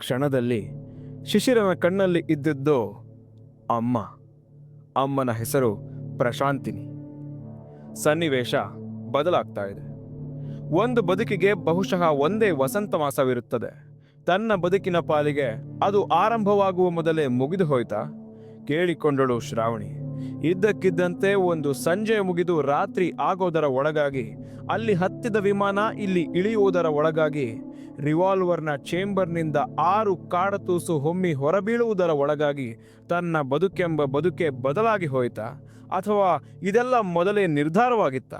ಕ್ಷಣದಲ್ಲಿ ಶಿಶಿರನ ಕಣ್ಣಲ್ಲಿ ಇದ್ದದ್ದು ಅಮ್ಮ. ಅಮ್ಮನ ಹೆಸರು ಪ್ರಶಾಂತಿನಿ. ಸನ್ನಿವೇಶ ಬದಲಾಗ್ತಾ ಇದೆ. ಒಂದು ಬದುಕಿಗೆ ಬಹುಶಃ ಒಂದೇ ವಸಂತ ಮಾಸವಿರುತ್ತದೆ. ತನ್ನ ಬದುಕಿನ ಪಾಲಿಗೆ ಅದು ಆರಂಭವಾಗುವ ಮೊದಲೇ ಮುಗಿದು ಹೋಯ್ತಾ? ಕೇಳಿಕೊಂಡಳು ಶ್ರಾವಣಿ. ಇದ್ದಕ್ಕಿದ್ದಂತೆ ಒಂದು ಸಂಜೆ ಮುಗಿದು ರಾತ್ರಿ ಆಗೋದರ ಒಳಗಾಗಿ, ಅಲ್ಲಿ ಹತ್ತಿದ ವಿಮಾನ ಇಲ್ಲಿ ಇಳಿಯುವುದರ ಒಳಗಾಗಿ ರಿವಾಲ್ವರ್ನ ಚೇಂಬರ್ನಿಂದ ಆರು ಕಾಡತೂಸು ಹೊಮ್ಮಿ ಹೊರಬೀಳುವುದರ ಒಳಗಾಗಿ ತನ್ನ ಬದುಕೆಂಬ ಬದುಕೆ ಬದಲಾಗಿ ಹೋಯ್ತಾ, ಅಥವಾ ಇದೆಲ್ಲ ಮೊದಲೇ ನಿರ್ಧಾರವಾಗಿತ್ತ?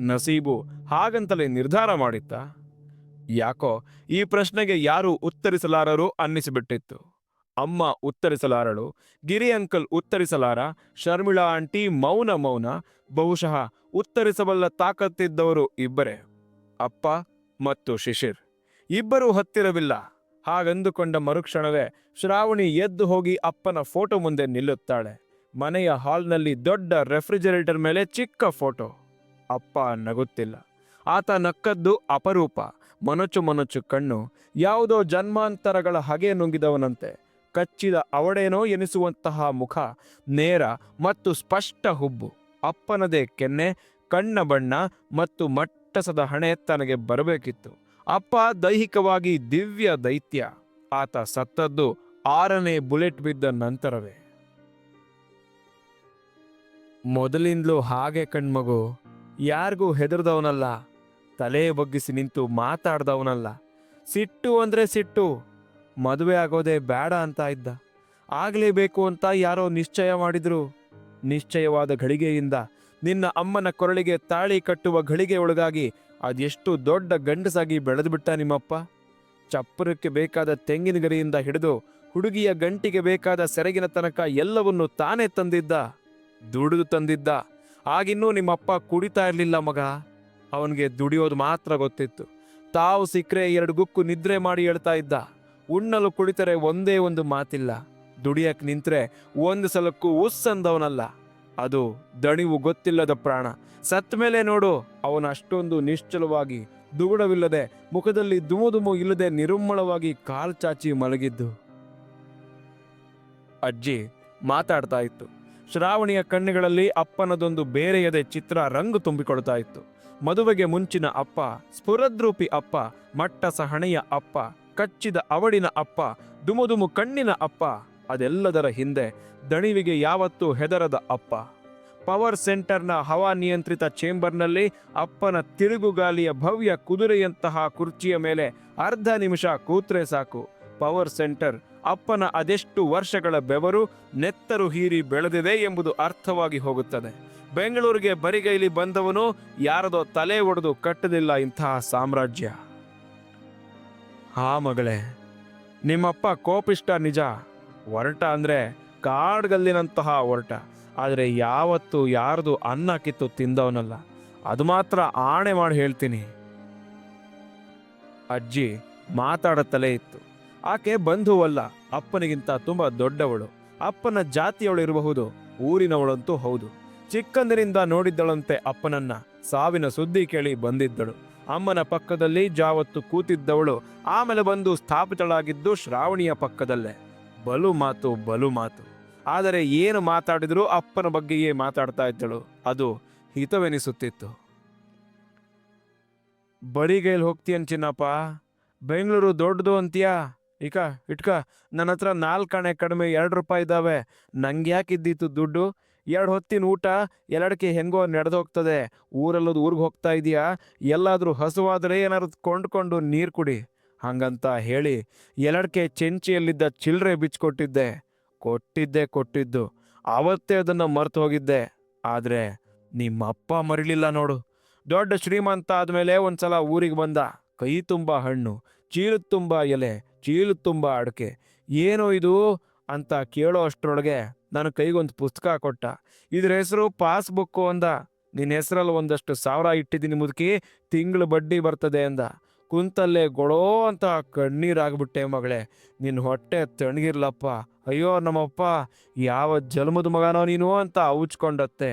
ನಸೀಬು ಹಾಗಂತಲೇ ನಿರ್ಧಾರ ಮಾಡಿತ್ತ? ಯಾಕೋ, ಈ ಪ್ರಶ್ನೆಗೆ ಯಾರೂ ಉತ್ತರಿಸಲಾರರು ಅನ್ನಿಸಿಬಿಟ್ಟಿತ್ತು. ಅಮ್ಮ ಉತ್ತರಿಸಲಾರಳು, ಗಿರಿ ಅಂಕಲ್ ಉತ್ತರಿಸಲಾರ, ಶರ್ಮಿಳಾ ಆಂಟಿ ಮೌನ ಮೌನ, ಬಹುಶಃ ಉತ್ತರಿಸಬಲ್ಲ ತಾಕತ್ತಿದ್ದವರು ಇಬ್ಬರೇ. ಅಪ್ಪ ಮತ್ತು ಶಿಶಿರ್. ಇಬ್ಬರೂ ಹತ್ತಿರವಿಲ್ಲ. ಹಾಗಂದುಕೊಂಡ ಮರುಕ್ಷಣವೇ ಶ್ರಾವಣಿ ಎದ್ದು ಹೋಗಿ ಅಪ್ಪನ ಫೋಟೋ ಮುಂದೆ ನಿಲ್ಲುತ್ತಾಳೆ. ಮನೆಯ ಹಾಲ್ನಲ್ಲಿ ದೊಡ್ಡ ರೆಫ್ರಿಜರೇಟರ್ ಮೇಲೆ ಚಿಕ್ಕ ಫೋಟೋ. ಅಪ್ಪ ನಗುತ್ತಿಲ್ಲ. ಆತ ನಕ್ಕದ್ದು ಅಪರೂಪ. ಮನಚು ಮನಚು ಕಣ್ಣು. ಯಾವುದೋ ಜನ್ಮಾಂತರಗಳ ಹಗೆ ನುಂಗಿದವನಂತೆ. ಕಚ್ಚಿದ ಅವಡೇನೋ ಎನಿಸುವಂತಹ ಮುಖ. ನೇರ ಮತ್ತು ಸ್ಪಷ್ಟ ಹುಬ್ಬು. ಅಪ್ಪನದೇ ಕೆನ್ನೆ, ಕಣ್ಣ ಬಣ್ಣ ಮತ್ತು ಮಟ್ಟಸದ ಹಣೆ ತನಗೆ ಬರಬೇಕಿತ್ತು. ಅಪ್ಪ ದೈಹಿಕವಾಗಿ ದಿವ್ಯ ದೈತ್ಯ. ಆತ ಸತ್ತದ್ದು ಆರನೇ ಬುಲೆಟ್ ಬಿದ್ದ ನಂತರವೇ. ಮೊದಲಿಂದಲೂ ಹಾಗೆ ಕಣ್ಮಗು, ಯಾರಿಗೂ ಹೆದರ್ದವನಲ್ಲ, ತಲೆ ಬಗ್ಗಿಸಿ ನಿಂತು ಮಾತಾಡ್ದವನಲ್ಲ. ಸಿಟ್ಟು ಅಂದ್ರೆ ಸಿಟ್ಟು, ಮದುವೆ ಆಗೋದೇ ಬೇಡ ಅಂತ ಇದ್ದ. ಆಗ್ಲೇಬೇಕು ಅಂತ ಯಾರೋ ನಿಶ್ಚಯ ಮಾಡಿದ್ರು. ನಿಶ್ಚಯವಾದ ಘಳಿಗೆಯಿಂದ ನಿನ್ನ ಅಮ್ಮನ ಕೊರಳಿಗೆ ತಾಳಿ ಕಟ್ಟುವ ಘಳಿಗೆ ಒಳಗಾಗಿ ಅದೆಷ್ಟು ದೊಡ್ಡ ಗಂಡಸಾಗಿ ಬೆಳೆದುಬಿಟ್ಟ ನಿಮ್ಮಪ್ಪ? ಚಪ್ಪರಕ್ಕೆ ಬೇಕಾದ ತೆಂಗಿನ ಗರಿಯಿಂದ ಹಿಡಿದು ಹುಡುಗಿಯ ಗಂಟಿಗೆ ಬೇಕಾದ ಸೆರಗಿನ ತನಕ ಎಲ್ಲವನ್ನು ತಾನೇ ತಂದಿದ್ದ? ದುಡಿದು ತಂದಿದ್ದ? ಆಗಿನ್ನೂ ನಿಮ್ಮಪ್ಪ ಕುಡಿತಾ ಇರಲಿಲ್ಲ ಮಗ. ಅವನಿಗೆ ದುಡಿಯೋದು ಮಾತ್ರ ಗೊತ್ತಿತ್ತು. ತಾವು ಸಿಕ್ಕರೆ ಎರಡು ಗುಕ್ಕು ನಿದ್ರೆ ಮಾಡಿ ಹೇಳ್ತಾ ಇದ್ದ. ಉಣ್ಣಲು ಕುಡಿತರೆ ಒಂದೇ ಒಂದು ಮಾತಿಲ್ಲ. ದುಡಿಯಕ್ಕೆ ನಿಂತರೆ ಒಂದು ಸಲಕ್ಕೂ ಉಸ್ ಅಂದವನಲ್ಲ ಅದು ದಣಿವು ಗೊತ್ತಿಲ್ಲದ ಪ್ರಾಣ. ಸತ್ತ ಮೇಲೆ ನೋಡು, ಅವನ ಅಷ್ಟೊಂದು ನಿಶ್ಚಲವಾಗಿ ದುಗುಡವಿಲ್ಲದೆ ಮುಖದಲ್ಲಿ ದುಮುದುಮು ಇಲ್ಲದೆ ನಿರುಮ್ಮಳವಾಗಿ ಕಾಲ್ ಚಾಚಿ ಮಲಗಿದ್ದು. ಅಜ್ಜಿ ಮಾತಾಡ್ತಾ ಇತ್ತು. ಶ್ರಾವಣಿಯ ಕಣ್ಣುಗಳಲ್ಲಿ ಅಪ್ಪನದೊಂದು ಬೇರೆಯದೇ ಚಿತ್ರ ರಂಗು ತುಂಬಿಕೊಳ್ತಾ ಇತ್ತು. ಮದುವೆಗೆ ಮುಂಚಿನ ಅಪ್ಪ, ಸ್ಫುರದ್ರೂಪಿ ಅಪ್ಪ ಮಟ್ಟ ಸಹಣೆಯ ಅಪ್ಪ, ಕಚ್ಚಿದ ಅವಡಿನ ಅಪ್ಪ ದುಮುದುಮು ಕಣ್ಣಿನ ಅಪ್ಪ ಅದೆಲ್ಲದರ ಹಿಂದೆ ದಣಿವಿಗೆ ಯಾವತ್ತೂ ಹೆದರದ ಅಪ್ಪ. ಪವರ್ ಸೆಂಟರ್ನ ಹವಾನಿಯಂತ್ರಿತ ಚೇಂಬರ್ನಲ್ಲಿ ಅಪ್ಪನ ತಿರುಗುಗಾಲಿಯ ಭವ್ಯ ಕುದುರೆಯಂತಹ ಕುರ್ಚಿಯ ಮೇಲೆ ಅರ್ಧ ನಿಮಿಷ ಕೂತ್ರೆ ಸಾಕು. ಪವರ್ ಸೆಂಟರ್ ಅಪ್ಪನ ಅದೆಷ್ಟು ವರ್ಷಗಳ ಬೆವರು ನೆತ್ತರು ಹೀರಿ ಬೆಳೆದಿದೆ ಎಂಬುದು ಅರ್ಥವಾಗಿ ಹೋಗುತ್ತದೆ. ಬೆಂಗಳೂರಿಗೆ ಬರಿಗೈಲಿ ಬಂದವನು ಯಾರದೋ ತಲೆ ಒಡೆದು ಕಟ್ಟದಿಲ್ಲ ಇಂತಹ ಸಾಮ್ರಾಜ್ಯ. ಹಾ ಮಗಳೇ, ನಿಮ್ಮಪ್ಪ ಕೋಪಿಷ್ಟ ನಿಜ. ಒರಟ ಅಂದ್ರೆ ಕಾಡ್ಗಲ್ಲಿನಂತಹ ಒರಟ. ಆದರೆ ಯಾವತ್ತು ಯಾರ್ದು ಅನ್ನ ಕಿತ್ತು ತಿಂದವನಲ್ಲ. ಅದು ಮಾತ್ರ ಆಣೆ ಮಾಡಿ ಹೇಳ್ತೀನಿ. ಅಜ್ಜಿ ಮಾತಾಡತಲೇ ಇತ್ತು. ಆಕೆ ಬಂಧುವಲ್ಲ, ಅಪ್ಪನಿಗಿಂತ ತುಂಬಾ ದೊಡ್ಡವಳು. ಅಪ್ಪನ ಜಾತಿಯವಳು ಇರಬಹುದು, ಊರಿನವಳಂತೂ ಹೌದು. ಚಿಕ್ಕಂದಿನಿಂದ ನೋಡಿದ್ದಳಂತೆ ಅಪ್ಪನನ್ನ, ಸಾವಿನ ಸುದ್ದಿ ಕೇಳಿ ಬಂದಿದ್ದಳು. ಅಮ್ಮನ ಪಕ್ಕದಲ್ಲಿ ಜಾವತ್ತು ಕೂತಿದ್ದವಳು, ಆಮೇಲೆ ಬಂದು ಸ್ಥಾಪಿತಳಾಗಿದ್ದು ಶ್ರಾವಣಿಯ ಪಕ್ಕದಲ್ಲೇ. ಬಲು ಮಾತು ಬಲು ಮಾತು. ಆದರೆ ಏನು ಮಾತಾಡಿದರೂ ಅಪ್ಪನ ಬಗ್ಗೆಯೇ ಮಾತಾಡ್ತಾ ಇದ್ದಳು. ಅದು ಹಿತವೆನಿಸುತ್ತಿತ್ತು. ಬಡಿಗೈಲಿ ಹೋಗ್ತೀಯನ್ ಚಿನ್ನಪ್ಪ? ಬೆಂಗಳೂರು ದೊಡ್ಡದು ಅಂತೀಯಾ? ಈಕ, ಇಟ್ಕ, ನನ್ನ ಹತ್ರ ನಾಲ್ಕು ಹಣೆ ಕಡಿಮೆ ಎರಡು ರೂಪಾಯಿ ಇದ್ದಾವೆ ನಂಗೆ ಯಾಕೆ ಇದ್ದಿತ್ತು ದುಡ್ಡು? ಎರಡು ಹೊತ್ತಿನ ಊಟ ಎರಡಕ್ಕೆ ಹೆಂಗೋ ನಡೆದೋಗ್ತದೆ. ಊರಲ್ಲದು ಊರಿಗೆ ಹೋಗ್ತಾ ಇದೀಯಾ? ಎಲ್ಲಾದರೂ ಹಸುವಾದರೆ ಏನಾದ್ರು ಕೊಂಡ್ಕೊಂಡು ನೀರು ಕುಡಿ. ಹಂಗಂತ ಹೇಳಿ ಎಲಡ್ಕೆ ಚೆಂಚಿಯಲ್ಲಿದ್ದ ಚಿಲ್ಲರೆ ಬಿಚ್ಚಿಕೊಟ್ಟಿದ್ದೆ ಕೊಟ್ಟಿದ್ದೆ ಕೊಟ್ಟಿದ್ದು. ಆವತ್ತೇ ಅದನ್ನು ಮರ್ತು ಹೋಗಿದ್ದೆ. ಆದರೆ ನಿಮ್ಮಪ್ಪ ಮರಿಲಿಲ್ಲ ನೋಡು. ದೊಡ್ಡ ಶ್ರೀಮಂತ ಆದ್ಮೇಲೆ ಒಂದ್ಸಲ ಊರಿಗೆ ಬಂದ. ಕೈ ತುಂಬ ಹಣ್ಣು, ಚೀಲದ ತುಂಬ ಎಲೆ ಚೀಲು ತುಂಬ ಅಡಕೆ. ಏನೋ ಇದು ಅಂತ ಕೇಳೋ ಅಷ್ಟರೊಳಗೆ ನನ್ನ ಕೈಗೊಂದು ಪುಸ್ತಕ ಕೊಟ್ಟ. ಇದ್ರ ಹೆಸರು ಪಾಸ್ಬುಕ್ಕು ಅಂದ. ನಿನ್ನ ಹೆಸರಲ್ಲಿ ಒಂದಷ್ಟು ಸಾವಿರ ಇಟ್ಟಿದ್ದೀನಿ ಮುದುಕಿ, ತಿಂಗಳು ಬಡ್ಡಿ ಬರ್ತದೆ ಅಂದ. ಕುಂತಲ್ಲೇ ಗೊಡೋ ಅಂತ ಕಣ್ಣೀರಾಗ್ಬಿಟ್ಟೆ ಮಗಳೇ ನಿನ್ನ ಹೊಟ್ಟೆ ತಣ್ಣಗಿರ್ಲಪ್ಪ. ಅಯ್ಯೋ, ನಮ್ಮಪ್ಪ, ಯಾವ ಜನ್ಮದ ಮಗನೋ ನೀನು ಅಂತ ಅವುಚ್ಕೊಂಡತ್ತೆ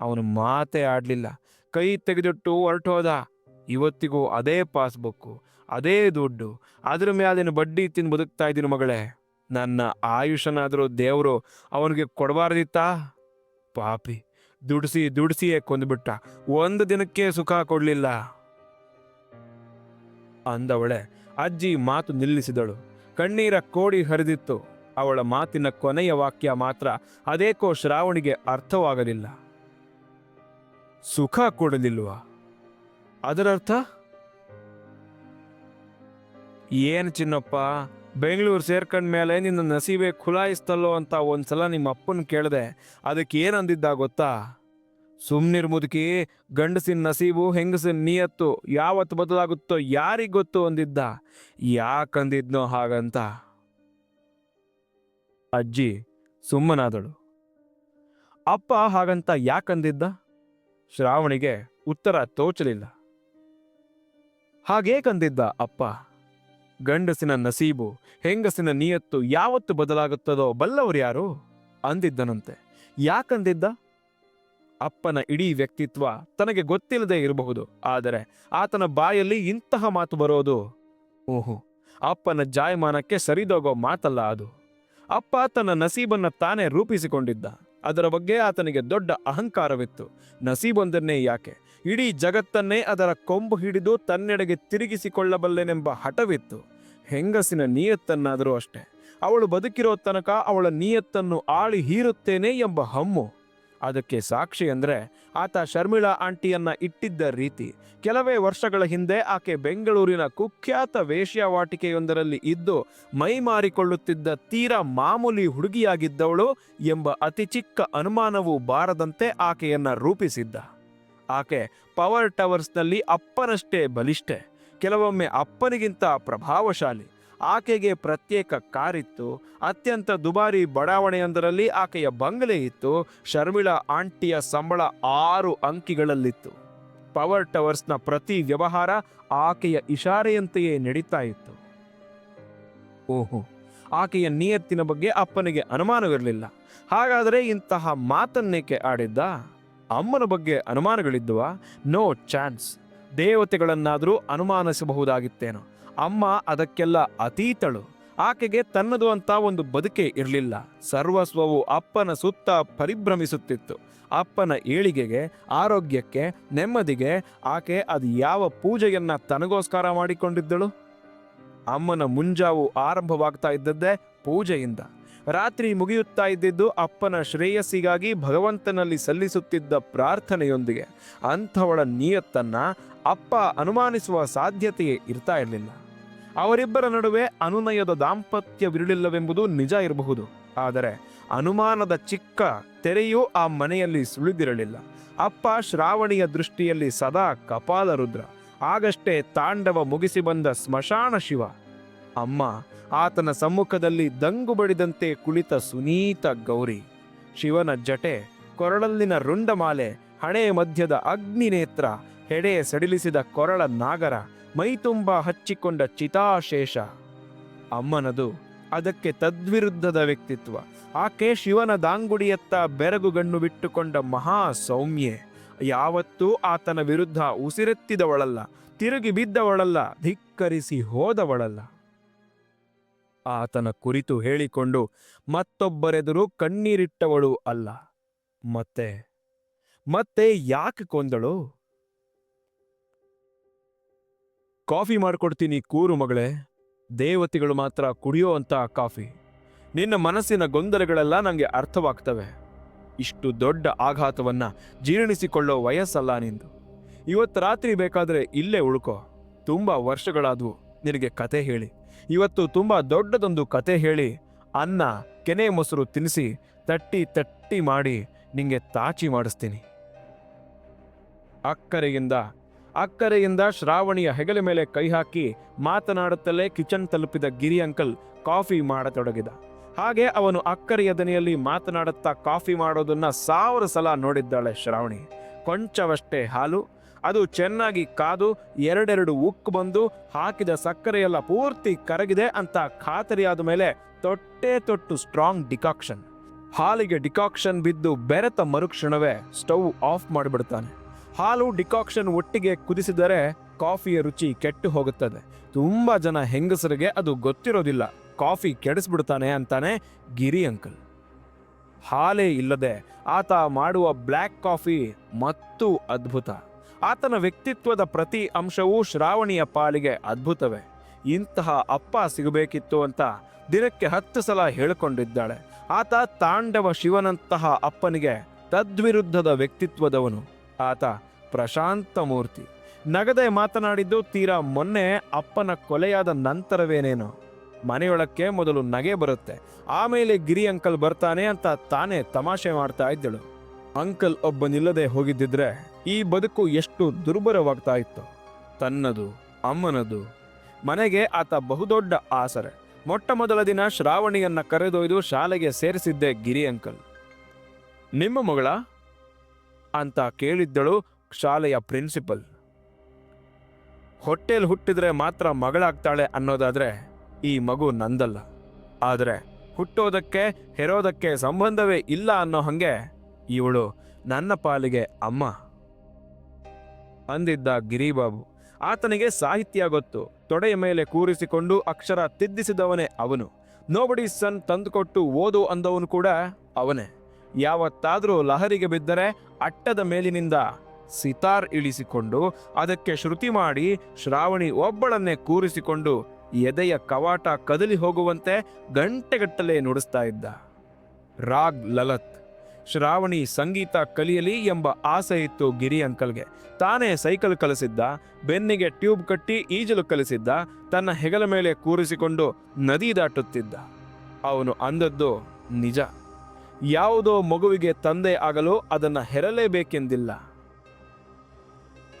ಅವನು ಮಾತೇ ಆಡಲಿಲ್ಲ. ಕೈ ತೆಗೆದಿಟ್ಟು ಹೊರಟೋದ ಇವತ್ತಿಗೂ ಅದೇ ಪಾಸ್ಬುಕ್ಕು, ಅದೇ ದುಡ್ಡು. ಅದ್ರ ಮೇಲೆ ಬಡ್ಡಿ ತಿಂದು ಬದುಕ್ತಾ ಇದ್ದೀನಿ ಮಗಳೇ. ನನ್ನ ಆಯುಷನಾದರೂ ದೇವರು ಅವನಿಗೆ ಕೊಡಬಾರ್ದಿತ್ತಾ? ಪಾಪಿ, ದುಡಿಸಿ, ದುಡಿಸಿಯೇ ಕೊಂದುಬಿಟ್ಟ. ಒಂದು ದಿನಕ್ಕೆ ಸುಖ ಕೊಡ್ಲಿಲ್ಲ. ಅಂದವಳೆ, ಅಜ್ಜಿ ಮಾತು ನಿಲ್ಲಿಸಿದಳು. ಕಣ್ಣೀರ ಕೋಡಿ ಹರಿದಿತ್ತು. ಅವಳ ಮಾತಿನ ಕೊನೆಯ ವಾಕ್ಯ ಮಾತ್ರ ಅದೇಕೋ ಶ್ರಾವಣಿಗೆ ಅರ್ಥವಾಗಲಿಲ್ಲ. ಸುಖ ಕೊಡಲಿಲ್ವ? ಅದರರ್ಥ? ಏನು ಚಿನ್ನಪ್ಪ, ಬೆಂಗಳೂರು ಸೇರ್ಕೊಂಡ ಮೇಲೆ ನಿನ್ನ ನಸೀಬೆ ಖುಲಾಯಿಸ್ತಲ್ಲೋ ಅಂತ ಒಂದ್ಸಲ ನಿಮ್ಮ ಅಪ್ಪನ ಕೇಳಿದೆ, ಅದಕ್ಕೆ ಏನಂದಿದ್ದ ಗೊತ್ತಾ? ಸುಮ್ನಿರ್ ಮುದುಕಿ ಗಂಡಸಿನ ನಸೀಬು, ಹೆಂಗಸಿನ ನಿಯತ್ತು ಯಾವತ್ತು ಬದಲಾಗುತ್ತೋ ಯಾರಿಗೆ ಗೊತ್ತು ಅಂದಿದ್ದ? ಯಾಕಂದಿದ್ನೋ ಹಾಗಂತ? ಅಜ್ಜಿ, ಸುಮ್ಮನಾದಳು. ಅಪ್ಪ ಹಾಗಂತ ಯಾಕಂದಿದ್ದ? ಶ್ರಾವಣಿಗೆ ಉತ್ತರ ತೋಚಲಿಲ್ಲ. ಹಾಗೇಕಂದಿದ್ದ ಅಪ್ಪ? ಗಂಡಸಿನ ನಸೀಬು, ಹೆಂಗಸಿನ ನಿಯತ್ತು ಯಾವತ್ತು ಬದಲಾಗುತ್ತದೋ ಬಲ್ಲವರು ಯಾರು? ಅಂದಿದ್ದನಂತೆ. ಯಾಕಂದಿದ್ದ? ಅಪ್ಪನ ಇಡೀ ವ್ಯಕ್ತಿತ್ವ ತನಗೆ ಗೊತ್ತಿಲ್ಲದೆ ಇರಬಹುದು. ಆದರೆ ಆತನ ಬಾಯಲ್ಲಿ ಇಂತಹ ಮಾತು ಬರೋದು, ಓಹೋ, ಅಪ್ಪನ ಜಾಯಮಾನಕ್ಕೆ ಸರಿದೋಗೋ ಮಾತಲ್ಲ ಅದು. ಅಪ್ಪ ತನ್ನ ನಸೀಬನ್ನು ತಾನೇ ರೂಪಿಸಿಕೊಂಡಿದ್ದ. ಅದರ ಬಗ್ಗೆ ಆತನಿಗೆ ದೊಡ್ಡ ಅಹಂಕಾರವಿತ್ತು. ನಸೀಬೊಂದನ್ನೇ ಯಾಕೆ? ಇಡೀ ಜಗತ್ತನ್ನೇ ಅದರ ಕೊಂಬು ಹಿಡಿದು ತನ್ನೆಡೆಗೆ ತಿರುಗಿಸಿಕೊಳ್ಳಬಲ್ಲೆನೆಂಬ ಹಠವಿತ್ತು. ಹೆಂಗಸಿನ ನಿಯತ್ತನ್ನಾದರೂ ಅಷ್ಟೆ. ಅವಳು ಬದುಕಿರೋ ತನಕ ಅವಳ ನಿಯತ್ತನ್ನು ಆಳಿ ಹೀರುತ್ತೇನೆ ಎಂಬ ಹಮ್ಮು. ಅದಕ್ಕೆ ಸಾಕ್ಷಿ ಅಂದರೆ ಆತ ಶರ್ಮಿಳಾ ಆಂಟಿಯನ್ನ ಇಟ್ಟಿದ್ದ ರೀತಿ. ಕೆಲವೇ ವರ್ಷಗಳ ಹಿಂದೆ ಆಕೆ ಬೆಂಗಳೂರಿನ ಕುಖ್ಯಾತ ವೇಶ್ಯಾವಾಟಿಕೆಯೊಂದರಲ್ಲಿ ಇದ್ದು ಮೈ ಮಾರಿಕೊಳ್ಳುತ್ತಿದ್ದ ತೀರಾ ಮಾಮೂಲಿ ಹುಡುಗಿಯಾಗಿದ್ದವಳು ಎಂಬ ಅತಿ ಚಿಕ್ಕ ಅನುಮಾನವೂ ಬಾರದಂತೆ ಆಕೆಯನ್ನ ರೂಪಿಸಿದ್ದ. ಆಕೆ ಪವರ್ ಟವರ್ಸ್ನಲ್ಲಿ ಅಪ್ಪನಷ್ಟೇ ಬಲಿಷ್ಠೆ. ಕೆಲವೊಮ್ಮೆ ಅಪ್ಪನಿಗಿಂತ ಪ್ರಭಾವಶಾಲಿ. ಆಕೆಗೆ ಪ್ರತ್ಯೇಕ ಕಾರಿತ್ತು. ಅತ್ಯಂತ ದುಬಾರಿ ಬಡಾವಣೆಯೊಂದರಲ್ಲಿ ಆಕೆಯ ಬಂಗಲೆ ಇತ್ತು. ಶರ್ಮಿಳಾ ಆಂಟಿಯ ಸಂಬಳ ಆರು ಅಂಕಿಗಳಲ್ಲಿತ್ತು. ಪವರ್ ಟವರ್ಸ್ನ ಪ್ರತಿ ವ್ಯವಹಾರ ಆಕೆಯ ಇಶಾರೆಯಂತೆಯೇ ನಡೀತಾ ಇತ್ತು. ಓಹೋ, ಆಕೆಯ ನಿಯತ್ತಿನ ಬಗ್ಗೆ ಅಪ್ಪನಿಗೆ ಅನುಮಾನವಿರಲಿಲ್ಲ. ಹಾಗಾದರೆ ಇಂತಹ ಮಾತನ್ನೇಕೆ ಆಡಿದ್ದ? ಅಮ್ಮನ ಬಗ್ಗೆ ಅನುಮಾನಗಳಿದ್ದುವಾ? No chance. ದೇವತೆಗಳನ್ನಾದರೂ ಅನುಮಾನಿಸಬಹುದಾಗಿತ್ತೇನೋ. ಅಮ್ಮ ಅದಕ್ಕೆಲ್ಲ ಅತೀತಳು. ಆಕೆಗೆ ತನ್ನದು ಅಂತ ಒಂದು ಬದುಕೆ ಇರಲಿಲ್ಲ. ಸರ್ವಸ್ವವು ಅಪ್ಪನ ಸುತ್ತ ಪರಿಭ್ರಮಿಸುತ್ತಿತ್ತು. ಅಪ್ಪನ ಏಳಿಗೆಗೆ, ಆರೋಗ್ಯಕ್ಕೆ, ನೆಮ್ಮದಿಗೆ ಆಕೆ ಅದು ಯಾವ ಪೂಜೆಯನ್ನ ತನಗೋಸ್ಕರ ಮಾಡಿಕೊಂಡಿದ್ದಳು? ಅಮ್ಮನ ಮುಂಜಾವು ಆರಂಭವಾಗ್ತಾ ಇದ್ದದ್ದೇ ಪೂಜೆಯಿಂದ. ರಾತ್ರಿ ಮುಗಿಯುತ್ತಾ ಇದ್ದಿದ್ದು ಅಪ್ಪನ ಶ್ರೇಯಸ್ಸಿಗಾಗಿ ಭಗವಂತನಲ್ಲಿ ಸಲ್ಲಿಸುತ್ತಿದ್ದ ಪ್ರಾರ್ಥನೆಯೊಂದಿಗೆ. ಅಂಥವಳ ನಿಯತ್ತನ್ನ ಅಪ್ಪ ಅನುಮಾನಿಸುವ ಸಾಧ್ಯತೆಯೇ ಇರ್ತಾ ಇರಲಿಲ್ಲ. ಅವರಿಬ್ಬರ ನಡುವೆ ಅನುನಯದ ದಾಂಪತ್ಯವಿರಲಿಲ್ಲವೆಂಬುದು ನಿಜ ಇರಬಹುದು. ಆದರೆ ಅನುಮಾನದ ಚಿಕ್ಕ ತೆರೆಯೂ ಆ ಮನೆಯಲ್ಲಿ ಸುಳಿದಿರಲಿಲ್ಲ. ಅಪ್ಪ ಶ್ರಾವಣಿಯ ದೃಷ್ಟಿಯಲ್ಲಿ ಸದಾ ಕಪಾಲ ರುದ್ರ. ಆಗಷ್ಟೇ ತಾಂಡವ ಮುಗಿಸಿ ಬಂದ ಸ್ಮಶಾನ ಶಿವ. ಅಮ್ಮ, ಆತನ ಸಮ್ಮುಖದಲ್ಲಿ ದಂಗು ಬಡಿದಂತೆ ಕುಳಿತ ಸುನೀತ ಗೌರಿ. ಶಿವನ ಜಟೆ, ಕೊರಳಲ್ಲಿನ ರುಂಡಮಾಲೆ, ಹಣೆಯ ಮಧ್ಯದ ಅಗ್ನಿನೇತ್ರ, ಹೆಡೆಯ ಸಡಿಲಿಸಿದ ಕೊರಳ ನಾಗರ ಮೈತುಂಬ ಹಚ್ಚಿಕೊಂಡ ಚಿತಾಶೇಷ ಅಮ್ಮನದು ಅದಕ್ಕೆ ತದ್ವಿರುದ್ಧದ ವ್ಯಕ್ತಿತ್ವ. ಆಕೆ ಶಿವನ ದಾಂಗುಡಿಯತ್ತ ಬೆರಗುಗಣ್ಣು ಬಿಟ್ಟುಕೊಂಡ ಮಹಾ ಸೌಮ್ಯೆ ಯಾವತ್ತೂ ಆತನ ವಿರುದ್ಧ ಉಸಿರೆತ್ತಿದವಳಲ್ಲ, ತಿರುಗಿ ಬಿದ್ದವಳಲ್ಲ, ಧಿಕ್ಕರಿಸಿ ಹೋದವಳಲ್ಲ. ಆತನ ಕುರಿತು ಹೇಳಿಕೊಂಡು ಮತ್ತೊಬ್ಬರೆದುರು ಕಣ್ಣೀರಿಟ್ಟವಳು ಅಲ್ಲ. ಮತ್ತೆ ಮತ್ತೆ ಯಾಕೆ ಕೊಂದಳು? ಕಾಫಿ ಮಾಡಿಕೊಡ್ತೀನಿ ಕೂರು ಮಗಳೇ. ದೇವತೆಗಳು ಮಾತ್ರ ಕುಡಿಯೋ ಅಂತ ಕಾಫಿ. ನಿನ್ನ ಮನಸ್ಸಿನ ಗೊಂದಲಗಳೆಲ್ಲ ನನಗೆ ಅರ್ಥವಾಗ್ತವೆ. ಇಷ್ಟು ದೊಡ್ಡ ಆಘಾತವನ್ನು ಜೀರ್ಣಿಸಿಕೊಳ್ಳೋ ವಯಸ್ಸಲ್ಲ ನಿಂದು. ಇವತ್ತು ರಾತ್ರಿ ಬೇಕಾದರೆ ಇಲ್ಲೇ ಉಳ್ಕೋ. ತುಂಬ ವರ್ಷಗಳಾದವು ನಿನಗೆ ಕತೆ ಹೇಳಿ. ಇವತ್ತು ತುಂಬ ದೊಡ್ಡದೊಂದು ಕತೆ ಹೇಳಿ ಅನ್ನ, ಕೆನೆ ಮೊಸರು ತಿನ್ನಿಸಿ ತಟ್ಟಿ ತಟ್ಟಿ ಮಾಡಿ ನಿಂಗೆ ತಾಚಿ ಮಾಡಿಸ್ತೀನಿ. ಅಕ್ಕರೆಯಿಂದ ಅಕ್ಕರೆಯಿಂದ ಶ್ರಾವಣಿಯ ಹೆಗಲ ಮೇಲೆ ಕೈ ಹಾಕಿ ಮಾತನಾಡುತ್ತಲೇ ಕಿಚನ್ ತಲುಪಿದ ಗಿರಿ ಅಂಕಲ್ ಕಾಫಿ ಮಾಡತೊಡಗಿದ. ಹಾಗೆ ಅವನು ಅಕ್ಕರೆಯ ದನಿಯಲ್ಲಿ ಮಾತನಾಡುತ್ತಾ ಕಾಫಿ ಮಾಡೋದನ್ನ ಸಾವಿರ ಸಲ ನೋಡಿದ್ದಾಳೆ ಶ್ರಾವಣಿ. ಕೊಂಚವಷ್ಟೇ ಹಾಲು, ಅದು ಚೆನ್ನಾಗಿ ಕಾದು ಎರಡೆರಡು ಉಕ್ಕು ಬಂದು ಹಾಕಿದ ಸಕ್ಕರೆಯೆಲ್ಲ ಪೂರ್ತಿ ಕರಗಿದೆ ಅಂತ ಖಾತರಿಯಾದ ಮೇಲೆ ತೊಟ್ಟೆ ತೊಟ್ಟು ಸ್ಟ್ರಾಂಗ್ ಡಿಕಾಕ್ಷನ್. ಹಾಲಿಗೆ ಡಿಕಾಕ್ಷನ್ ಬಿದ್ದು ಬೆರೆತ ಮರುಕ್ಷಣವೇ ಸ್ಟವ್ ಆಫ್ ಮಾಡಿಬಿಡ್ತಾನೆ. ಹಾಲು ಡಿಕಾಕ್ಷನ್ ಒಟ್ಟಿಗೆ ಕುದಿಸಿದರೆ ಕಾಫಿಯ ರುಚಿ ಕೆಟ್ಟು ಹೋಗುತ್ತದೆ. ತುಂಬಾ ಜನ ಹೆಂಗಸರಿಗೆ ಅದು ಗೊತ್ತಿರೋದಿಲ್ಲ. ಕಾಫಿ ಕೆಡಿಸ್ಬಿಡ್ತಾನೆ ಅಂತಾನೆ ಗಿರಿ ಅಂಕಲ್. ಹಾಲೇ ಇಲ್ಲದೆ ಆತ ಮಾಡುವ ಬ್ಲ್ಯಾಕ್ ಕಾಫಿ ಮತ್ತೂ ಅದ್ಭುತ. ಆತನ ವ್ಯಕ್ತಿತ್ವದ ಪ್ರತಿ ಅಂಶವೂ ಶ್ರಾವಣಿಯ ಪಾಲಿಗೆ ಅದ್ಭುತವೇ. ಇಂತಹ ಅಪ್ಪ ಸಿಗಬೇಕಿತ್ತು ಅಂತ ದಿನಕ್ಕೆ ಹತ್ತು ಸಲ ಹೇಳಿಕೊಂಡಿದ್ದಾಳೆ. ಆತ ತಾಂಡವ ಶಿವನಂತಹ ಅಪ್ಪನಿಗೆ ತದ್ವಿರುದ್ಧದ ವ್ಯಕ್ತಿತ್ವದವನು. ಆತ ಪ್ರಶಾಂತ ಮೂರ್ತಿ ನಗದೆ ಮಾತನಾಡಿದ್ದು ತೀರಾ ಮೊನ್ನೆ ಅಪ್ಪನ ಕೊಲೆಯಾದ ನಂತರವೇನೇನೋ. ಮನೆಯೊಳಕ್ಕೆ ಮೊದಲು ನಗೆ ಬರುತ್ತೆ. ಆಮೇಲೆ ಗಿರಿ ಅಂಕಲ್ ಬರ್ತಾನೆ ಅಂತ ತಾನೇ ತಮಾಷೆ ಮಾಡ್ತಾ ಇದ್ದಳು. ಅಂಕಲ್ ಒಬ್ಬನಿಲ್ಲದೆ ಹೋಗಿದ್ದಿದ್ರೆ ಈ ಬದುಕು ಎಷ್ಟು ದುರ್ಬರವಾಗ್ತಾ ಇತ್ತು. ತನ್ನದು, ಅಮ್ಮನದು. ಮನೆಗೆ ಆತ ಬಹುದೊಡ್ಡ ಆಸರೆ. ಮೊಟ್ಟ ಮೊದಲ ದಿನ ಶ್ರಾವಣಿಯನ್ನ ಕರೆದೊಯ್ದು ಶಾಲೆಗೆ ಸೇರಿಸಿದ್ದೆ ಗಿರಿ ಅಂಕಲ್. ನಿಮ್ಮ ಮಗಳ? ಅಂತ ಕೇಳಿದ್ದಳು ಶಾಲೆಯ ಪ್ರಿನ್ಸಿಪಲ್. ಹೊಟ್ಟೆಲ್ ಹುಟ್ಟಿದ್ರೆ ಮಾತ್ರ ಮಗಳಾಗ್ತಾಳೆ ಅನ್ನೋದಾದ್ರೆ ಈ ಮಗು ನಂದಲ್ಲ. ಆದರೆ ಹುಟ್ಟೋದಕ್ಕೆ, ಹೆರೋದಕ್ಕೆ ಸಂಬಂಧವೇ ಇಲ್ಲ ಅನ್ನೋ ಹಂಗೆ ಇವಳು ನನ್ನ ಪಾಲಿಗೆ ಅಮ್ಮ ಅಂದಿದ್ದ ಗಿರಿಬಾಬು. ಆತನಿಗೆ ಸಾಹಿತ್ಯ ಗೊತ್ತು. ತೊಡೆಯ ಮೇಲೆ ಕೂರಿಸಿಕೊಂಡು ಅಕ್ಷರ ತಿದ್ದಿಸಿದವನೇ ಅವನು. ನೋಬಡಿ ಸನ್ ತಂದುಕೊಟ್ಟು ಓದು ಅಂದವನು ಕೂಡ ಅವನೇ. ಯಾವತ್ತಾದರೂ ಲಹರಿಗೆ ಬಿದ್ದರೆ ಅಟ್ಟದ ಮೇಲಿನಿಂದ ಸಿತಾರ್ ಇಳಿಸಿಕೊಂಡು ಅದಕ್ಕೆ ಶ್ರುತಿ ಮಾಡಿ ಶ್ರಾವಣಿ ಒಬ್ಬಳನ್ನೇ ಕೂರಿಸಿಕೊಂಡು ಎದೆಯ ಕವಾಟ ಕದಲಿ ಹೋಗುವಂತೆ ಗಂಟೆಗಟ್ಟಲೆ ನುಡಿಸ್ತಾ ಇದ್ದ. ರಾಗ್ ಲಲತ್, ಶ್ರಾವಣಿ ಸಂಗೀತ ಕಲಿಯಲಿ ಎಂಬ ಆಸೆ ಇತ್ತು ಗಿರಿ ಅಂಕಲ್ಗೆ. ತಾನೇ ಸೈಕಲ್ ಕಲಿಸಿದ್ದ, ಬೆನ್ನಿಗೆ ಟ್ಯೂಬ್ ಕಟ್ಟಿ ಈಜಲು ಕಲಿಸಿದ್ದ, ತನ್ನ ಹೆಗಲ ಮೇಲೆ ಕೂರಿಸಿಕೊಂಡು ನದಿ ದಾಟುತ್ತಿದ್ದ. ಅವನು ಅಂದದ್ದು ನಿಜ. ಯಾವುದೋ ಮಗುವಿಗೆ ತಂದೆ ಆಗಲು ಅದನ್ನು ಹೆರಲೇಬೇಕೆಂದಿಲ್ಲ.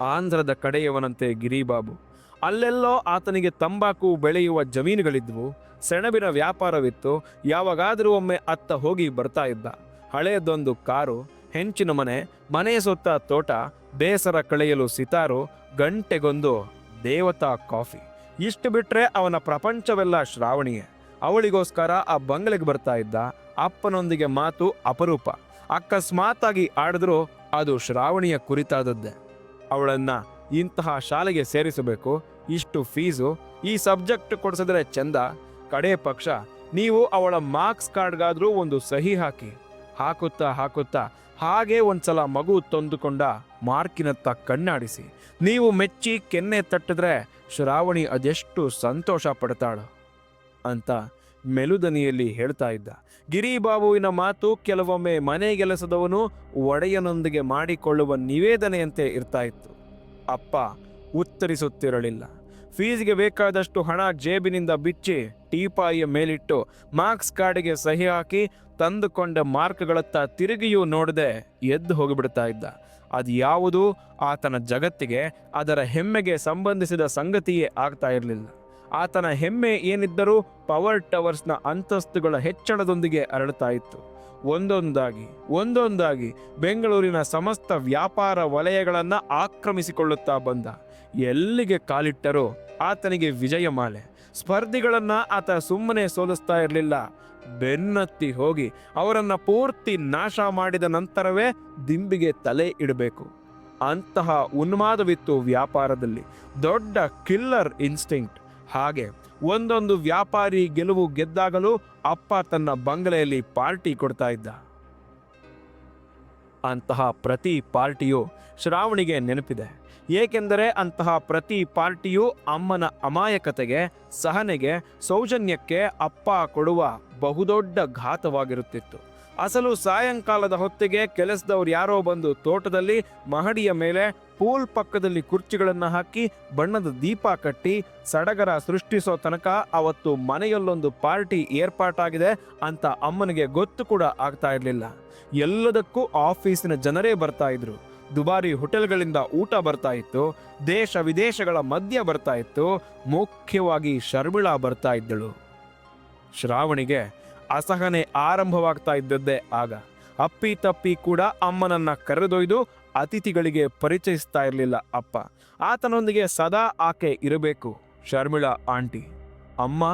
ಆಂಧ್ರದ ಕಡೆಯವನಂತೆ ಗಿರಿಬಾಬು. ಅಲ್ಲೆಲ್ಲೋ ಆತನಿಗೆ ತಂಬಾಕು ಬೆಳೆಯುವ ಜಮೀನುಗಳಿದ್ವು. ಸೆಣಬಿನ ವ್ಯಾಪಾರವಿತ್ತು. ಯಾವಾಗಾದರೂ ಒಮ್ಮೆ ಅತ್ತ ಹೋಗಿ ಬರ್ತಾ ಇದ್ದ. ಹಳೆಯದೊಂದು ಕಾರು, ಹೆಂಚಿನ ಮನೆ, ಮನೆಯ ಸುತ್ತ ತೋಟ, ಬೇಸರ ಕಳೆಯಲು ಸಿತಾರು, ಗಂಟೆಗೊಂದು ದೇವತಾ ಕಾಫಿ. ಇಷ್ಟು ಬಿಟ್ಟರೆ ಅವನ ಪ್ರಪಂಚವೆಲ್ಲ ಶ್ರಾವಣಿಯೇ. ಅವಳಿಗೋಸ್ಕರ ಆ ಬಂಗಲೆಗೆ ಬರ್ತಾ ಇದ್ದ. ಅಪ್ಪನೊಂದಿಗೆ ಮಾತು ಅಪರೂಪ. ಅಕಸ್ಮಾತಾಗಿ ಆಡಿದ್ರೂ ಅದು ಶ್ರಾವಣಿಯ ಕುರಿತಾದದ್ದೇ. ಅವಳನ್ನ ಇಂತಹ ಶಾಲೆಗೆ ಸೇರಿಸಬೇಕು, ಇಷ್ಟು ಫೀಸು, ಈ ಸಬ್ಜೆಕ್ಟ್ ಕೊಡಿಸಿದ್ರೆ ಚೆಂದ. ಕಡೇ ಪಕ್ಷ, ನೀವು ಅವಳ ಮಾರ್ಕ್ಸ್ ಕಾರ್ಡ್ಗಾದರೂ ಒಂದು ಸಹಿ ಹಾಕಿ. ಹಾಕುತ್ತಾ ಹಾಕುತ್ತಾ ಹಾಗೆ ಒಂದ್ಸಲ ಮಗು ತಂದುಕೊಂಡ ಮಾರ್ಕಿನತ್ತ ಕಣ್ಣಾಡಿಸಿ. ನೀವು ಮೆಚ್ಚಿ ಕೆನ್ನೆ ತಟ್ಟಿದ್ರೆ ಶ್ರಾವಣಿ ಅದೆಷ್ಟು ಸಂತೋಷ ಪಡ್ತಾಳು ಅಂತ ಮೆಲುದನಿಯಲ್ಲಿ ಹೇಳ್ತಾ ಇದ್ದ. ಗಿರಿಬಾಬುವಿನ ಮಾತು ಕೆಲವೊಮ್ಮೆ ಮನೆಗೆಲಸದವನು ಒಡೆಯನೊಂದಿಗೆ ಮಾಡಿಕೊಳ್ಳುವ ನಿವೇದನೆಯಂತೆ ಇರ್ತಾ ಇತ್ತು. ಅಪ್ಪ, ಉತ್ತರಿಸುತ್ತಿರಲಿಲ್ಲ. ಫೀಸ್ಗೆ ಬೇಕಾದಷ್ಟು ಹಣ ಜೇಬಿನಿಂದ ಬಿಚ್ಚಿ ಟೀಪಾಯಿಯ ಮೇಲಿಟ್ಟು ಮಾರ್ಕ್ಸ್ ಕಾರ್ಡಿಗೆ ಸಹಿ ಹಾಕಿ ತಂದುಕೊಂಡ ಮಾರ್ಕ್ಗಳತ್ತ ತಿರುಗಿಯೂ ನೋಡದೆ ಎದ್ದು ಹೋಗಿಬಿಡ್ತಾ ಇದ್ದ. ಅದು ಯಾವುದೂ? ಆತನ ಜಗತ್ತಿಗೆ ಅದರ ಹೆಮ್ಮೆಗೆ ಸಂಬಂಧಿಸಿದ ಸಂಗತಿಯೇ ಆಗ್ತಾ ಇರಲಿಲ್ಲ. ಆತನ ಹೆಮ್ಮೆ ಏನಿದ್ದರೂ ಪವರ್ ಟವರ್ಸ್ನ ಅಂತಸ್ತುಗಳ ಹೆಚ್ಚಳದೊಂದಿಗೆ ಅರಳುತ್ತಾ ಇತ್ತು. ಒಂದೊಂದಾಗಿ ಒಂದೊಂದಾಗಿ ಬೆಂಗಳೂರಿನ ಸಮಸ್ತ ವ್ಯಾಪಾರ ವಲಯಗಳನ್ನು ಆಕ್ರಮಿಸಿಕೊಳ್ಳುತ್ತಾ ಬಂದ. ಎಲ್ಲಿಗೆ ಕಾಲಿಟ್ಟರೋ ಆತನಿಗೆ ವಿಜಯಮಾಲೆ ಸ್ಪರ್ಧಿಗಳನ್ನು ಆತ ಸುಮ್ಮನೆ ಸೋಲಿಸ್ತಾ ಇರಲಿಲ್ಲ. ಬೆನ್ನತ್ತಿ ಹೋಗಿ ಅವರನ್ನು ಪೂರ್ತಿ ನಾಶ ಮಾಡಿದ ನಂತರವೇ ದಿಂಬಿಗೆ ತಲೆ ಇಡಬೇಕು. ಅಂತಹ ಉನ್ಮಾದವಿತ್ತು ವ್ಯಾಪಾರದಲ್ಲಿ. ದೊಡ್ಡ ಕಿಲ್ಲರ್ ಇನ್ಸ್ಟಿಂಕ್ಟ್. ಹಾಗೆ ಒಂದೊಂದು ವ್ಯಾಪಾರಿ ಗೆಲುವು ಗೆದ್ದಾಗಲೂ ಅಪ್ಪ ತನ್ನ ಬಂಗಲೆಯಲ್ಲಿ ಪಾರ್ಟಿ ಕೊಡ್ತಾ ಇದ್ದ. ಅಂತಹ ಪ್ರತಿ ಪಾರ್ಟಿಯು ಶ್ರಾವಣಿಗೆ ನೆನಪಿದೆ. ಏಕೆಂದರೆ ಅಂತಹ ಪ್ರತಿ ಪಾರ್ಟಿಯು ಅಮ್ಮನ ಅಮಾಯಕತೆಗೆ, ಸಹನೆಗೆ, ಸೌಜನ್ಯಕ್ಕೆ ಅಪ್ಪ ಕೊಡುವ ಬಹುದೊಡ್ಡ ಘಾತವಾಗಿರುತ್ತಿತ್ತು. ಅಸಲು ಸಾಯಂಕಾಲದ ಹೊತ್ತಿಗೆ ಕೆಲಸದವ್ರು ಯಾರೋ ಬಂದು ತೋಟದಲ್ಲಿ ಮಹಡಿಯ ಮೇಲೆ ಪೂಲ್ ಪಕ್ಕದಲ್ಲಿ ಕುರ್ಚಿಗಳನ್ನು ಹಾಕಿ ಬಣ್ಣದ ದೀಪ ಕಟ್ಟಿ ಸಡಗರ ಸೃಷ್ಟಿಸೋ ತನಕ ಅವತ್ತು ಮನೆಯಲ್ಲೊಂದು ಪಾರ್ಟಿ ಏರ್ಪಾಟಾಗಿದೆ ಅಂತ ಅಮ್ಮನಿಗೆ ಗೊತ್ತು ಕೂಡ ಆಗ್ತಾ ಇರಲಿಲ್ಲ. ಎಲ್ಲದಕ್ಕೂ ಆಫೀಸಿನ ಜನರೇ ಬರ್ತಾ ಇದ್ರು. ದುಬಾರಿ ಹೋಟೆಲ್ಗಳಿಂದ ಊಟ ಬರ್ತಾ ಇತ್ತು. ದೇಶ ವಿದೇಶಗಳ ಮಧ್ಯ ಬರ್ತಾ ಇತ್ತು. ಮುಖ್ಯವಾಗಿ ಶರ್ಮಿಳಾ ಬರ್ತಾ ಇದ್ದಳು. ಶ್ರಾವಣಿಗೆ ಅಸಹನೆ ಆರಂಭವಾಗ್ತಾ ಇದ್ದದ್ದೇ ಆಗ. ಅಪ್ಪಿ ತಪ್ಪಿ ಕೂಡ ಅಮ್ಮನನ್ನ ಕರೆದೊಯ್ದು ಅತಿಥಿಗಳಿಗೆ ಪರಿಚಯಿಸ್ತಾ ಇರಲಿಲ್ಲ ಅಪ್ಪ. ಆತನೊಂದಿಗೆ ಸದಾ ಆಕೆ ಇರಬೇಕು, ಶರ್ಮಿಳಾ ಆಂಟಿ. ಅಮ್ಮ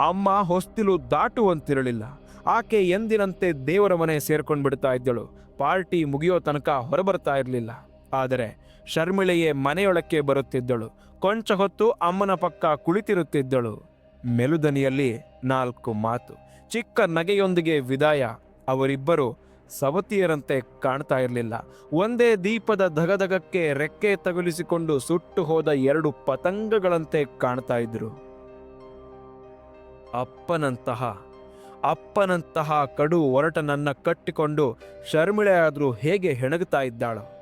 ಅಮ್ಮ ಹೊಸ್ತಿಲು ದಾಟುವಂತಿರಲಿಲ್ಲ. ಆಕೆ ಎಂದಿನಂತೆ ದೇವರ ಮನೆ ಸೇರ್ಕೊಂಡು ಬಿಡ್ತಾ ಇದ್ದಳು. ಪಾರ್ಟಿ ಮುಗಿಯೋ ತನಕ ಹೊರಬರ್ತಾ ಇರಲಿಲ್ಲ. ಆದರೆ ಶರ್ಮಿಳೆಯೇ ಮನೆಯೊಳಕ್ಕೆ ಬರುತ್ತಿದ್ದಳು. ಕೊಂಚ ಹೊತ್ತು ಅಮ್ಮನ ಪಕ್ಕ ಕುಳಿತಿರುತ್ತಿದ್ದಳು. ಮೆಲುದನಿಯಲ್ಲಿ ನಾಲ್ಕು ಮಾತು. ಚಿಕ್ಕ ನಗೆಯೊಂದಿಗೆ ವಿದಾಯ. ಅವರಿಬ್ಬರು ಸವತಿಯರಂತೆ ಕಾಣ್ತಾ ಇರಲಿಲ್ಲ. ಒಂದೇ ದೀಪದ ಧಗಧಗಕ್ಕೆ ರೆಕ್ಕೆ ತಗುಲಿಸಿಕೊಂಡು ಸುಟ್ಟು ಹೋದ ಎರಡು ಪತಂಗಗಳಂತೆ ಕಾಣ್ತಾ ಇದ್ರು. ಅಪ್ಪನಂತಹ ಅಪ್ಪನಂತಹ ಕಡು ಒರಟನನ್ನ ಕಟ್ಟಿಕೊಂಡು ಶರ್ಮಿಳೆ ಆದ್ರೂ ಹೇಗೆ ಹೆಣಗುತ್ತಾ ಇದ್ದಾಳು.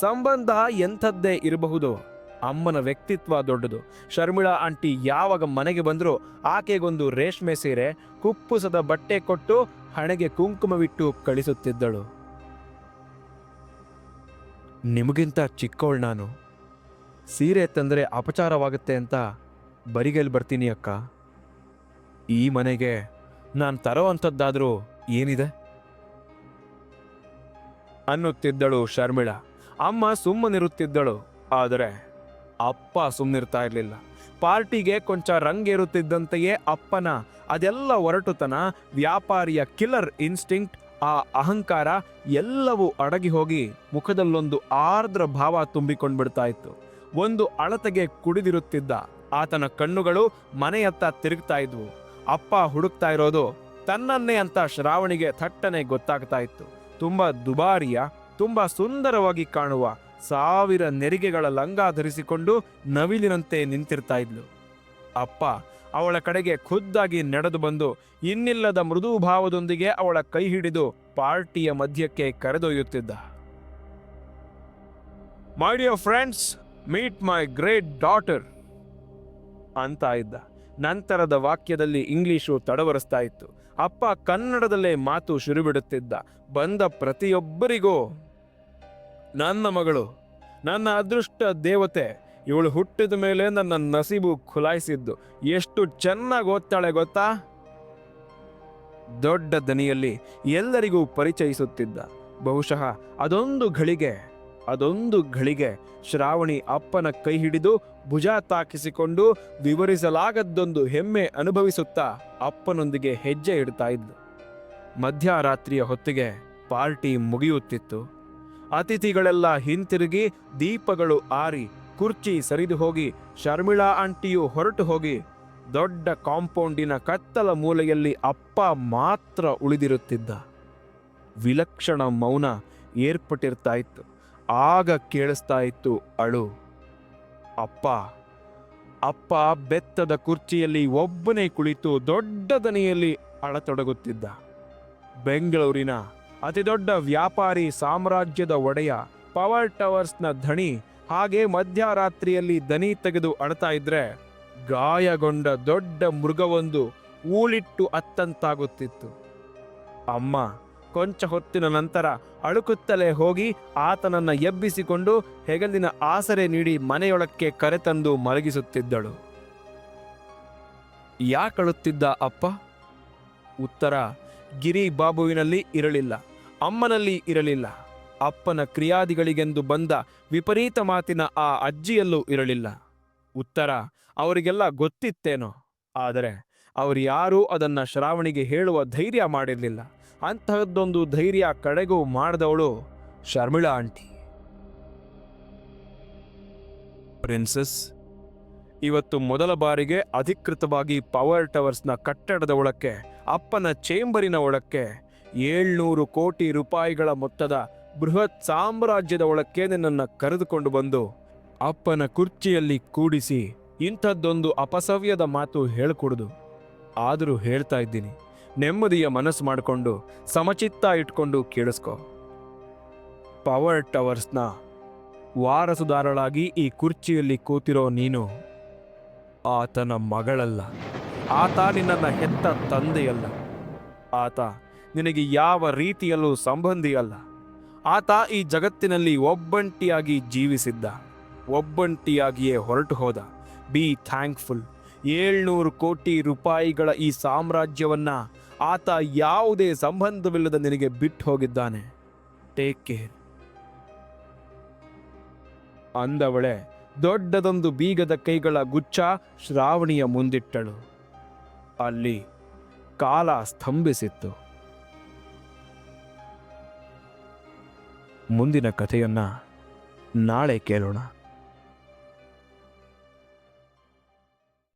ಸಂಬಂಧ ಎಂಥದ್ದೇ ಇರಬಹುದು. ಅಮ್ಮನ ವ್ಯಕ್ತಿತ್ವ ದೊಡ್ಡದು. ಶರ್ಮಿಳಾ ಆಂಟಿ ಯಾವಾಗ ಮನೆಗೆ ಬಂದರೂ ಆಕೆಗೊಂದು ರೇಷ್ಮೆ ಸೀರೆ, ಕುಪ್ಪುಸದ ಬಟ್ಟೆ ಕೊಟ್ಟು ಹಣೆಗೆ ಕುಂಕುಮವಿಟ್ಟು ಕಳಿಸುತ್ತಿದ್ದಳು. ನಿಮಗಿಂತ ಚಿಕ್ಕವಳು ನಾನು. ಸೀರೆ ತಂದರೆ ಅಪಚಾರವಾಗುತ್ತೆ ಅಂತ ಬರಿಗೆಲ್ಲಿ ಬರ್ತೀನಿ ಅಕ್ಕ. ಈ ಮನೆಗೆ ನಾನು ತರೋ ಅಂಥದ್ದಾದ್ರೂ ಏನಿದೆ? ಅನ್ನುತ್ತಿದ್ದಳು ಶರ್ಮಿಳಾ. ಅಮ್ಮ ಸುಮ್ಮನಿರುತ್ತಿದ್ದಳು, ಆದರೆ ಅಪ್ಪ ಸುಮ್ಮನಿರ್ತಾ ಇರಲಿಲ್ಲ. ಪಾರ್ಟಿಗೆ ಕೊಂಚ ರಂಗೇರುತ್ತಿದ್ದಂತೆಯೇ ಅಪ್ಪನ ಅದೆಲ್ಲ ಒರಟುತನ, ವ್ಯಾಪಾರಿಯ ಕಿಲ್ಲರ್ ಇನ್ಸ್ಟಿಂಕ್ಟ್ ಆ ಅಹಂಕಾರ ಎಲ್ಲವೂ ಅಡಗಿ ಹೋಗಿ ಮುಖದಲ್ಲೊಂದು ಆರ್ದ್ರ ಭಾವ ತುಂಬಿಕೊಂಡ್ಬಿಡ್ತಾ ಇತ್ತು ಒಂದು ಅಳತೆಗೆ ಕುಡಿದಿರುತ್ತಿದ್ದ ಆತನ ಕಣ್ಣುಗಳು ಮನೆಯತ್ತ ತಿರುಗ್ತಾ ಇದ್ವು ಅಪ್ಪ ಹುಡುಕ್ತಾ ಇರೋದು ತನ್ನನ್ನೇ ಅಂತ ಶ್ರಾವಣಿಗೆ ಥಟ್ಟನೆ ಗೊತ್ತಾಗ್ತಾ ಇತ್ತು ತುಂಬ ದುಬಾರಿಯ, ತುಂಬ ಸುಂದರವಾಗಿ ಕಾಣುವ ಸಾವಿರ ನೆರಿಗೆಗಳ ಲಂಗ ಧರಿಸಿಕೊಂಡು ನವಿಲಿನಂತೆ ನಿಂತಿರ್ತಾ ಇದ್ಲು. ಅಪ್ಪ, ಅವಳ ಕಡೆಗೆ ಖುದ್ದಾಗಿ ನಡೆದು ಬಂದು ಇನ್ನಿಲ್ಲದ ಮೃದು ಭಾವದೊಂದಿಗೆ ಅವಳ ಕೈ ಹಿಡಿದು ಪಾರ್ಟಿಯ ಮಧ್ಯಕ್ಕೆ ಕರೆದೊಯ್ಯುತ್ತಿದ್ದ. My dear friends meet my great daughter ಅಂತ ಇದ್ದ. ನಂತರದ ವಾಕ್ಯದಲ್ಲಿ ಇಂಗ್ಲಿಶು ತಡವರಿಸ್ತಾ ಇತ್ತು. ಅಪ್ಪ ಕನ್ನಡದಲ್ಲೇ ಮಾತು ಶುರುಬಿಡುತ್ತಿದ್ದ. ಬಂದ ಪ್ರತಿಯೊಬ್ಬರಿಗೂ ನನ್ನ ಮಗಳು, ನನ್ನ ಅದೃಷ್ಟ ದೇವತೆ, ಇವಳು ಹುಟ್ಟಿದ ಮೇಲೆ ನನ್ನ ನಸೀಬು ಖುಲಾಯಿಸಿದ್ದು. ಎಷ್ಟು ಚೆನ್ನಾಗಿ ಓದ್ತಾಳೆ ಗೊತ್ತಾ? ದೊಡ್ಡ ದನಿಯಲ್ಲಿ ಎಲ್ಲರಿಗೂ ಪರಿಚಯಿಸುತ್ತಿದ್ದ. ಬಹುಶಃ ಅದೊಂದು ಘಳಿಗೆ ಅದೊಂದು ಘಳಿಗೆ ಶ್ರಾವಣಿ ಅಪ್ಪನ ಕೈ ಹಿಡಿದು ಭುಜ ತಾಕಿಸಿಕೊಂಡು ವಿವರಿಸಲಾಗದ್ದೊಂದು ಹೆಮ್ಮೆ ಅನುಭವಿಸುತ್ತಾ ಅಪ್ಪನೊಂದಿಗೆ ಹೆಜ್ಜೆ ಇಡ್ತಾ ಇದ್ದು ಮಧ್ಯರಾತ್ರಿಯ ಹೊತ್ತಿಗೆ ಪಾರ್ಟಿ ಮುಗಿಯುತ್ತಿತ್ತು. ಅತಿಥಿಗಳೆಲ್ಲ ಹಿಂತಿರುಗಿ ದೀಪಗಳು ಆರಿ ಕುರ್ಚಿ ಸರಿದು ಹೋಗಿ ಶರ್ಮಿಳಾ ಆಂಟಿಯು ಹೊರಟು ಹೋಗಿ. ದೊಡ್ಡ ಕಾಂಪೌಂಡಿನ ಕತ್ತಲ ಮೂಲೆಯಲ್ಲಿ ಅಪ್ಪ ಮಾತ್ರ ಉಳಿದಿರುತ್ತಿದ್ದ. ವಿಲಕ್ಷಣ ಮೌನ ಏರ್ಪಟ್ಟಿರ್ತಾ ಇತ್ತು ಆಗ ಕೇಳಿಸ್ತಾ ಇತ್ತು ಅಳು, ಅಪ್ಪ ಅಪ್ಪ ಬೆತ್ತದ ಕುರ್ಚಿಯಲ್ಲಿ ಒಬ್ಬನೇ ಕುಳಿತು ದೊಡ್ಡ ದನಿಯಲ್ಲಿ ಅಳತೊಡಗುತ್ತಿದ್ದ. ಬೆಂಗಳೂರಿನ ಅತಿದೊಡ್ಡ ವ್ಯಾಪಾರಿ ಸಾಮ್ರಾಜ್ಯದ ಒಡೆಯ ಪವರ್ ಟವರ್ಸ್ನ ಧಣಿ ಹಾಗೆ ಮಧ್ಯರಾತ್ರಿಯಲ್ಲಿ ದನಿ ತೆಗೆದು ಅಳತಾ ಇದ್ರೆ ಗಾಯಗೊಂಡ ದೊಡ್ಡ ಮೃಗವೊಂದು ಊಳಿಟ್ಟು ಅತ್ತಂತಾಗುತ್ತಿತ್ತು. ಅಮ್ಮ ಕೊಂಚ ಹೊತ್ತಿನ ನಂತರ ಅಳುಕುತ್ತಲೇ ಹೋಗಿ ಆತನನ್ನ ಎಬ್ಬಿಸಿಕೊಂಡು ಹೆಗಲಿನ ಆಸರೆ ನೀಡಿ ಮನೆಯೊಳಕ್ಕೆ ಕರೆತಂದು ಮಲಗಿಸುತ್ತಿದ್ದಳು. ಯಾಕಳುತ್ತಿದ್ದ ಅಪ್ಪ? ಉತ್ತರ ಗಿರಿ ಬಾಬುವಿನಲ್ಲಿ ಇರಲಿಲ್ಲ, ಅಮ್ಮನಲ್ಲಿ ಇರಲಿಲ್ಲ, ಅಪ್ಪನ ಕ್ರಿಯಾದಿಗಳಿಗೆಂದು ಬಂದ ವಿಪರೀತ ಮಾತಿನ ಆ ಅಜ್ಜಿಯಲ್ಲೂ ಇರಲಿಲ್ಲ. ಉತ್ತರ, ಅವರಿಗೆಲ್ಲ ಗೊತ್ತಿತ್ತೇನೋ, ಆದರೆ ಅವರು ಯಾರೂ ಅದನ್ನು ಶ್ರಾವಣಿಗೆ ಹೇಳುವ ಧೈರ್ಯ ಮಾಡಿರಲಿಲ್ಲ. ಅಂತಹದ್ದೊಂದು ಧೈರ್ಯ ಕಡೆಗೂ ಮಾಡಿದವಳು ಶರ್ಮಿಳಾ ಆಂಟಿ. ಪ್ರಿನ್ಸಸ್ ಇವತ್ತು ಮೊದಲ ಬಾರಿಗೆ ಅಧಿಕೃತವಾಗಿ ಪವರ್ ಟವರ್ಸ್ನ ಕಟ್ಟಡದ ಒಳಕ್ಕೆ, ಅಪ್ಪನ ಚೇಂಬರಿನ ಒಳಕ್ಕೆ, ಏಳ್ನೂರು ಕೋಟಿ ರೂಪಾಯಿಗಳ ಮೊತ್ತದ ಬೃಹತ್ ಸಾಮ್ರಾಜ್ಯದ ಒಳಕ್ಕೆ ನನ್ನನ್ನು ಕರೆದುಕೊಂಡು ಬಂದು ಅಪ್ಪನ ಕುರ್ಚಿಯಲ್ಲಿ ಕೂಡಿಸಿ ಇಂಥದ್ದೊಂದು ಅಪಸವ್ಯದ ಮಾತು ಹೇಳ್ಕೊಡುದು. ಆದರೂ ಹೇಳ್ತಾ ಇದ್ದೀನಿ, ನೆಮ್ಮದಿಯ ಮನಸ್ಸು ಮಾಡಿಕೊಂಡು ಸಮಚಿತ್ತ ಇಟ್ಕೊಂಡು ಕೇಳಿಸ್ಕೊ. ಪವರ್ ಟವರ್ಸ್ನ ವಾರಸುದಾರಳಾಗಿ ಈ ಕುರ್ಚಿಯಲ್ಲಿ ಕೂತಿರೋ ನೀನು ಆತನ ಮಗಳಲ್ಲ. ಆತ ನಿನ್ನನ್ನು ಹೆತ್ತ ತಂದೆಯಲ್ಲ. ಆತ ನಿನಗೆ ಯಾವ ರೀತಿಯಲ್ಲೂ ಸಂಬಂಧಿಯಲ್ಲ ಆತ ಈ ಜಗತ್ತಿನಲ್ಲಿ ಒಬ್ಬಂಟಿಯಾಗಿ ಜೀವಿಸಿದ್ದ. ಒಬ್ಬಂಟಿಯಾಗಿಯೇ ಹೊರಟು ಹೋದ. ಬಿ ಥ್ಯಾಂಕ್ಫುಲ್ ಏಳ್ನೂರು ಕೋಟಿ ರೂಪಾಯಿಗಳ ಈ ಸಾಮ್ರಾಜ್ಯವನ್ನು ಆತ ಯಾವುದೇ ಸಂಬಂಧವಿಲ್ಲದ ನಿನಗೆ ಬಿಟ್ಟು ಹೋಗಿದ್ದಾನೆ. ಟೇಕ್ ಕೇರ್ ಅಂದವಳೆ ದೊಡ್ಡದೊಂದು ಬೀಗದ ಕೈಗಳ ಗುಚ್ಛ ಶ್ರಾವಣಿಯ ಮುಂದಿಟ್ಟಳು. ಅಲ್ಲಿ ಕಾಲ ಸ್ತಂಭಿಸಿತ್ತು. ಮುಂದಿನ ಕಥೆಯನ್ನ ನಾಳೆ ಕೇಳೋಣ.